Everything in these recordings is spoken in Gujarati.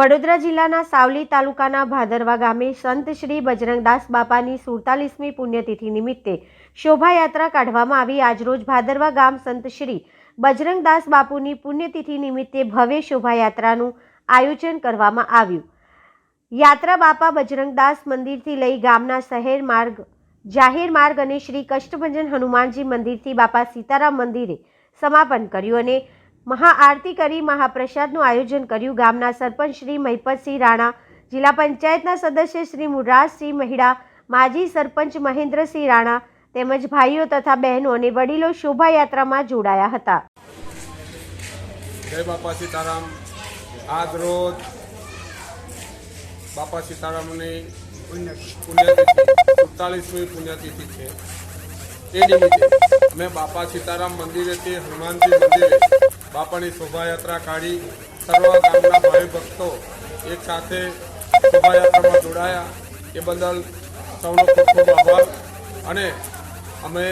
વડોદરા જિલ્લાના સાવલી તાલુકાના ભાદરવા ગામે સંત શ્રી બજરંગદાસ બાપાની સુડતાલીસમી પુણ્યતિથિ નિમિત્તે શોભાયાત્રા કાઢવામાં આવી. આજરોજ ભાદરવા ગામ સંત શ્રી બજરંગદાસ બાપુની પુણ્યતિથિ નિમિત્તે ભવ્ય શોભાયાત્રાનું આયોજન કરવામાં આવ્યું. યાત્રા બાપા બજરંગદાસ મંદિરથી લઈ ગામના શહેર માર્ગ, જાહેર માર્ગ અને શ્રી કષ્ટભંજન હનુમાનજી મંદિરથી બાપા સીતારામ મંદિરે સમાપન કર્યું અને મહાઆરતી કરી મહાપ્રસાદનું આયોજન કર્યું. ગામના સરપંચ શ્રી મહિપતસિંહ રાણા, જિલ્લા પંચાયતના સદસ્ય શ્રી મુરાજસિંહ મહિડા, માજી સરપંચ મહેન્દ્રસિંહ રાણા તેમજ ભાઈઓ તથા બહેનો અને વડીલો શોભાયાત્રામાં જોડાયા હતા. જય બાપા સીતારામ. આજ રોજ બાપા સીતારામની પુણ્યતિથિ છે. એ નિમિત્તે અમે બાપા સીતારામ મંદિરેથી હનુમાનજી મંદિરે બાપાની શોભાયાત્રા કાઢી સર્વ ગામના ભાઈ ભક્તો એક સાથે શોભાયાત્રામાં જોડાયા. એ બદલ સૌનો ખૂબ ખૂબ આભાર. અને અમે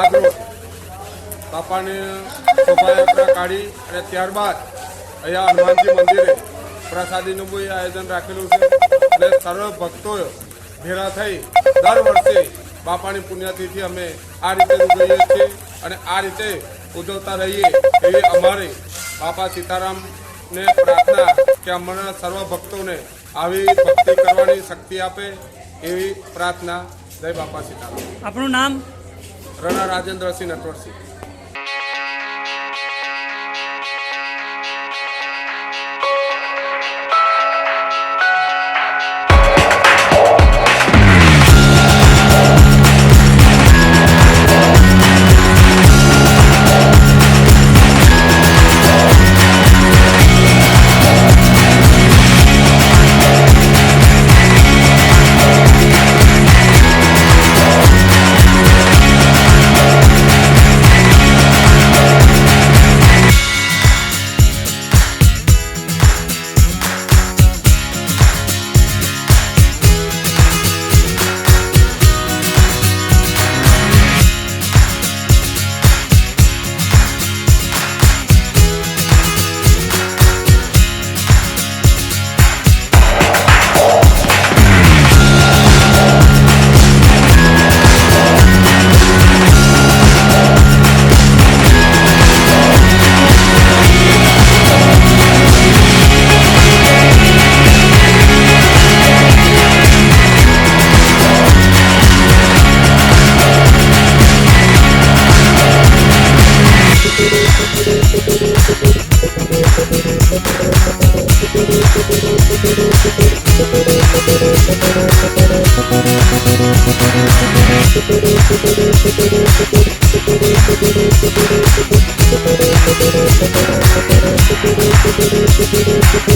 આજ બાપાને શોભાયાત્રા કાઢી અને ત્યારબાદ અહીંયા હનુમાનજી મંદિરે પ્રસાદીનું બી આયોજન રાખેલું છે. અને સર્વ ભક્તો ભેગા થઈ દર વર્ષે બાપાની પુણ્યતિથિ અમે આ રીતે ઉજવીએ છીએ અને આ રીતે ઉજવતા રહીએ એવી અમારી બાપા સીતારામને પ્રાર્થના કે અમારા સર્વ ભક્તોને આવી ભક્તિ કરવાની શક્તિ આપે એવી પ્રાર્થના જય બાપા સીતારામ. આપણું નામ? રણા રાજેન્દ્રસિંહ નટવરસિંહ. Thank you.